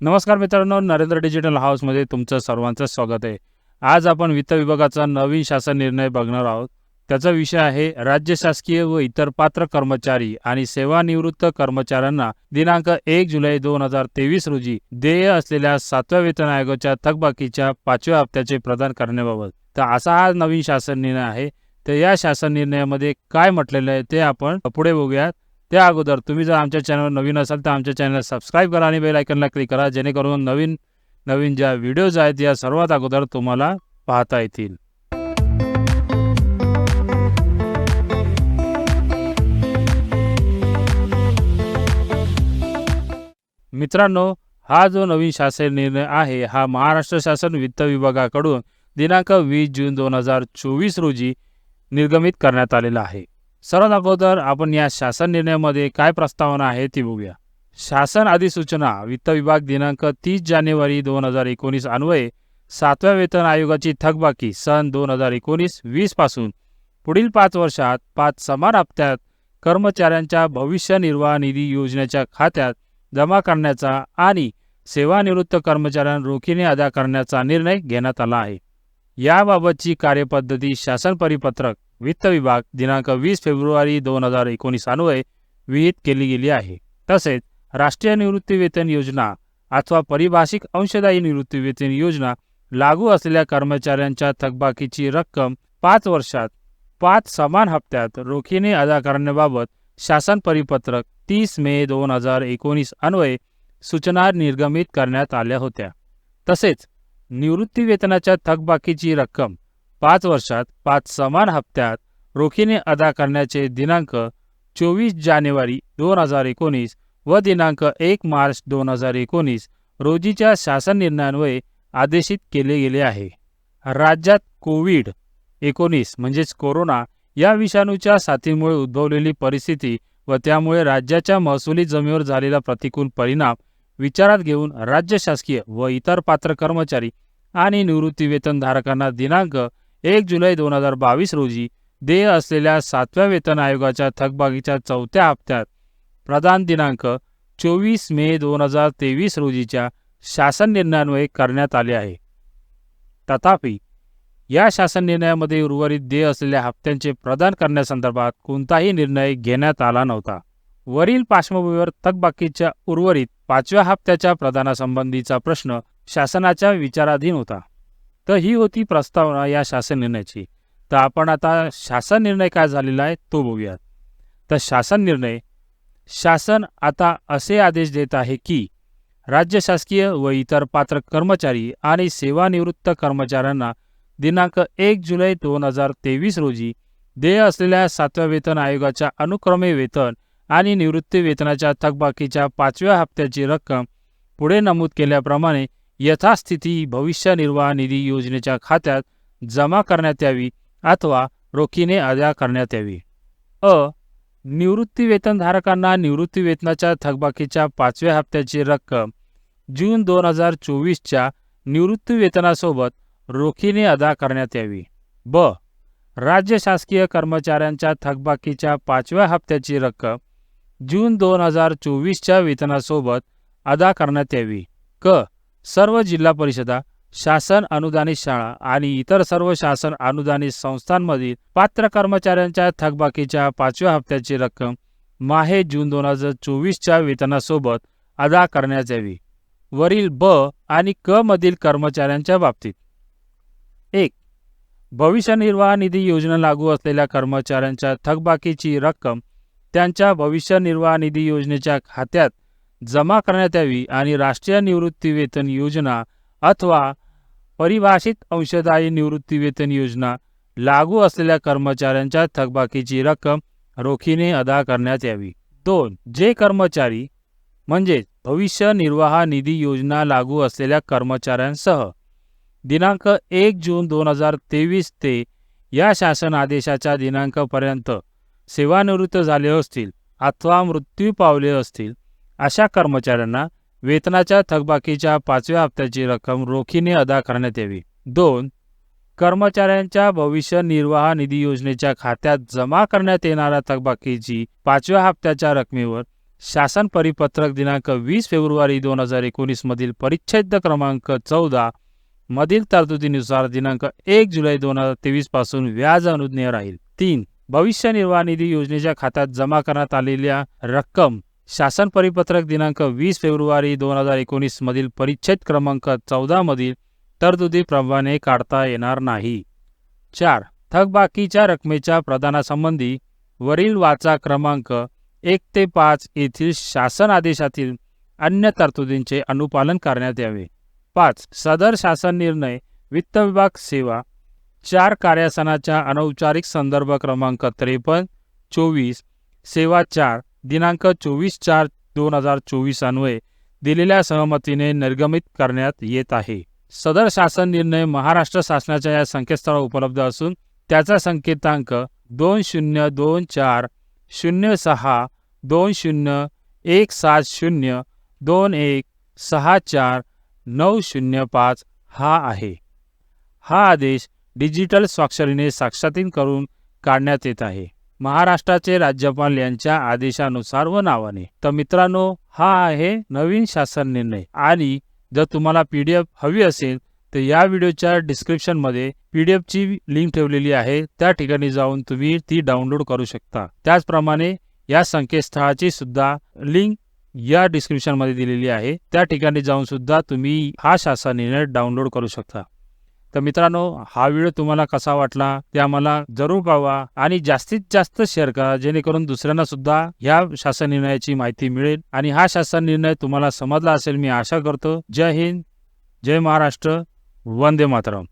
नमस्कार मित्रांनो नरेंद्र डिजिटल हाऊसमध्ये तुमचं सर्वांचं स्वागत आहे. आज आपण वित्त विभागाचा नवीन शासन निर्णय बघणार आहोत. त्याचा विषय आहे राज्य शासकीय व इतर पात्र कर्मचारी आणि सेवानिवृत्त कर्मचाऱ्यांना दिनांक एक जुलै दोन हजार तेवीस रोजी देय असलेल्या सातव्या वेतन आयोगाच्या थकबाकीच्या पाचव्या हप्त्याचे प्रदान करण्याबाबत. तर असा हा नवीन शासन निर्णय आहे. तर या शासन निर्णयामध्ये काय म्हटलेलं आहे ते आपण पुढे बघूयात. त्या अगोदर तुम्ही जर आमच्या चॅनलवर नवीन असाल तर आमच्या चॅनलला सबस्क्राईब करा आणि बेल आयकनला क्लिक करा जेणेकरून नवीन नवीन ज्या व्हिडिओज आहेत या सर्वात अगोदर तुम्हाला पाहता येतील. मित्रांनो हा जो नवीन शासन निर्णय आहे हा महाराष्ट्र शासन वित्त विभागाकडून दिनांक वीस जून दोन हजार चोवीस रोजी निर्गमित करण्यात आलेला आहे. सर्वात अगोदर आपण या शासन निर्णयामध्ये काय प्रस्तावना आहे ती बघूया. शासन अधिसूचना वित्त विभाग दिनांक तीस जानेवारी दोन हजार एकोणीस अन्वये सातव्या वेतन आयोगाची थकबाकी सन दोन हजार एकोणीस वीसपासून. पुढील पाच वर्षात पाच समान हप्त्यात कर्मचाऱ्यांच्या भविष्य निर्वाह निधी योजनेच्या खात्यात जमा करण्याचा आणि सेवानिवृत्त कर्मचाऱ्यांना रोखीने अदा करण्याचा निर्णय घेण्यात आला आहे. याबाबतची कार्यपद्धती शासन परिपत्रक वित्त विभाग दिनांक वीस फेब्रुवारी दोन हजार एकोणीस अन्वये विहित केली गेली आहे. तसेच राष्ट्रीय निवृत्तीवेतन योजना अथवा परिभाषिक अंशदायी निवृत्तीवेतन योजना लागू असलेल्या कर्मचाऱ्यांच्या थकबाकीची रक्कम पाच वर्षात पाच समान हप्त्यात रोखीने अदा करण्याबाबत शासन परिपत्रक तीस मे दोन हजार एकोणीस अन्वये सूचना निर्गमित करण्यात आल्या होत्या. तसेच निवृत्तीवेतनाच्या थकबाकीची रक्कम पाच वर्षात पाच समान हप्त्यात रोखीने अदा करण्याचे दिनांक चोवीस जानेवारी दोन हजार एकोणीस व दिनांक एक मार्च दोन हजार एकोणीस रोजीच्या शासन निर्णयान्वये आदेशित केले गेले आहे. राज्यात कोविड एकोणीस म्हणजेच कोरोना या विषाणूच्या साथीमुळे उद्भवलेली परिस्थिती व त्यामुळे राज्याच्या महसुली जमीवर झालेला प्रतिकूल परिणाम विचारात घेऊन राज्य शासकीय व इतर पात्र कर्मचारी आणि निवृत्तीवेतनधारकांना दिनांक एक जुलै दोन हजार बावीस रोजी देय असलेल्या सातव्या वेतन आयोगाच्या थकबाकीच्या चौथ्या हप्त्यात प्रदान दिनांक चोवीस मे दोन हजार तेवीस रोजीच्या शासन निर्णयान्वये करण्यात आले आहे. तथापि या शासन निर्णयामध्ये उर्वरित देय असलेल्या हप्त्यांचे प्रदान करण्यासंदर्भात कोणताही निर्णय घेण्यात आला नव्हता. वरील पार्श्वभूमीवर थकबाकीच्या उर्वरित पाचव्या हप्त्याच्या प्रदानासंबंधीचा प्रश्न शासनाच्या विचाराधीन होता. तर ही होती प्रस्तावना या शासन निर्णयाची तर आपण आता शासन निर्णय काय झालेला आहे तो बघूयात. तर शासन निर्णय शासन आता असे आदेश देत आहे की राज्य शासकीय व इतर पात्र कर्मचारी आणि सेवानिवृत्त कर्मचाऱ्यांना दिनांक एक जुलै दोन हजार तेवीस रोजी देय असलेल्या सातव्या वेतन आयोगाच्या अनुक्रमे वेतन आणि निवृत्ती वेतनाच्या थकबाकीच्या पाचव्या हप्त्याची रक्कम पुढे नमूद केल्याप्रमाणे यथास्थिती भविष्य निर्वाह निधी योजनेच्या खात्यात जमा करण्यात यावी अथवा रोखीने अदा करण्यात यावी. अ. निवृत्तीवेतनधारकांना निवृत्तीवेतनाच्या थकबाकीच्या पाचव्या हप्त्याची रक्कम जून दोन हजार चोवीसच्या निवृत्तीवेतनासोबत रोखीने अदा करण्यात यावी. ब. राज्य शासकीय कर्मचाऱ्यांच्या थकबाकीच्या पाचव्या हप्त्याची रक्कम जून दोन हजार चोवीसच्या वेतनासोबत अदा करण्यात यावी. क. सर्व जिल्हा परिषदा शासन अनुदानित शाळा आणि इतर सर्व शासन अनुदानित संस्थांमधील पात्र कर्मचाऱ्यांच्या थकबाकीच्या पाचव्या हप्त्याची रक्कम माहे जून दोन हजार चोवीसच्या वेतनासोबत अदा करण्यात यावी. वरील ब आणि क मधील कर्मचाऱ्यांच्या बाबतीत. एक भविष्य निर्वाह निधी योजना लागू असलेल्या कर्मचाऱ्यांच्या थकबाकीची रक्कम त्यांच्या भविष्य निर्वाह निधी योजनेच्या खात्यात जमा करण्यात यावी आणि राष्ट्रीय निवृत्ती वेतन योजना अथवा परिभाषित अंशदायी निवृत्ती वेतन योजना लागू असलेल्या कर्मचाऱ्यांच्या थकबाकीची रक्कम रोखीने अदा करण्यात यावी. दोन जे कर्मचारी म्हणजे भविष्य निर्वाह निधी योजना लागू असलेल्या कर्मचाऱ्यांसह दिनांक एक जून दोन हजार तेवीस ते या शासन आदेशाच्या दिनांकापर्यंत सेवानिवृत्त झाले असतील अथवा मृत्यू पावले असतील अशा कर्मचाऱ्यांना वेतनाच्या थकबाकीच्या पाचव्या हप्त्याची रक्कम रोखीने अदा करण्यात यावी. दोन कर्मचाऱ्यांच्या भविष्य निर्वाह निधी योजनेच्या खात्यात जमा करण्यात येणाऱ्या थकबाकीची पाचव्या हप्त्याच्या रकमेवर शासन परिपत्रक दिनांक वीस फेब्रुवारी दोन हजार एकोणीस मधील परिच्छेद क्रमांक चौदा मधील तरतुदीनुसार दिनांक एक जुलै दोन हजार तेवीसपासून व्याज अनुज्ञेय राहील. तीन भविष्य निर्वाह निधी योजनेच्या खात्यात जमा करण्यात आलेल्या रक्कम शासन परिपत्रक दिनांक वीस फेब्रुवारी दोन हजार एकोणीस मधील परिच्छेद क्रमांक चौदा मधील तरतुदीप्रमाणे काढता येणार नाही. चार. थकबाकीच्या रकमेच्या प्रदानासंबंधी वरील वाचा क्रमांक एक ते पाच येथील शासन आदेशातील अन्य तरतुदींचे अनुपालन करण्यात यावे. पाच. सदर शासन निर्णय वित्त विभाग सेवा. चार. कार्यासनाच्या अनौपचारिक संदर्भ क्रमांक त्रेपन्न चोवीस. सेवा चार. दिनांक चोवीस चार दोन हजार चोवीस अन्वये दिलेल्या सहमतीने निर्गमित करण्यात येत आहे. सदर शासन निर्णय महाराष्ट्र शासनाच्या या संकेतस्थळावर उपलब्ध असून त्याचा संकेतांक दोन शून्य दोन चार शून्य सहा दोन शून्य एक सात शून्य दोन एक सहा चार नऊ शून्य पाच हा आहे. हा आदेश डिजिटल स्वाक्षरीने साक्षातीन करून काढण्यात येत आहे. महाराष्ट्राचे राज्यपाल यांच्या आदेशानुसार व नावाने तर मित्रांनो हा आहे नवीन शासन निर्णय. आणि जर तुम्हाला पी डी एफ हवी असेल तर या व्हिडिओच्या डिस्क्रिप्शनमध्ये पी डी एफची लिंक ठेवलेली आहे. त्या ठिकाणी जाऊन तुम्ही ती डाउनलोड करू शकता. त्याचप्रमाणे या संकेतस्थळाची सुद्धा लिंक या डिस्क्रिप्शनमध्ये दिलेली आहे. त्या ठिकाणी जाऊन सुद्धा तुम्ही हा शासन निर्णय डाउनलोड करू शकता. तर मित्रांनो हा व्हिडिओ तुम्हाला कसा वाटला ते आम्हाला जरूर कळवा आणि जास्तीत जास्त शेअर करा जेणेकरून दुसऱ्यांना सुद्धा ह्या शासन निर्णयाची माहिती मिळेल आणि हा शासन निर्णय तुम्हाला समजला असेल मी आशा करतो. जय हिंद जय महाराष्ट्र वंदे मातरम.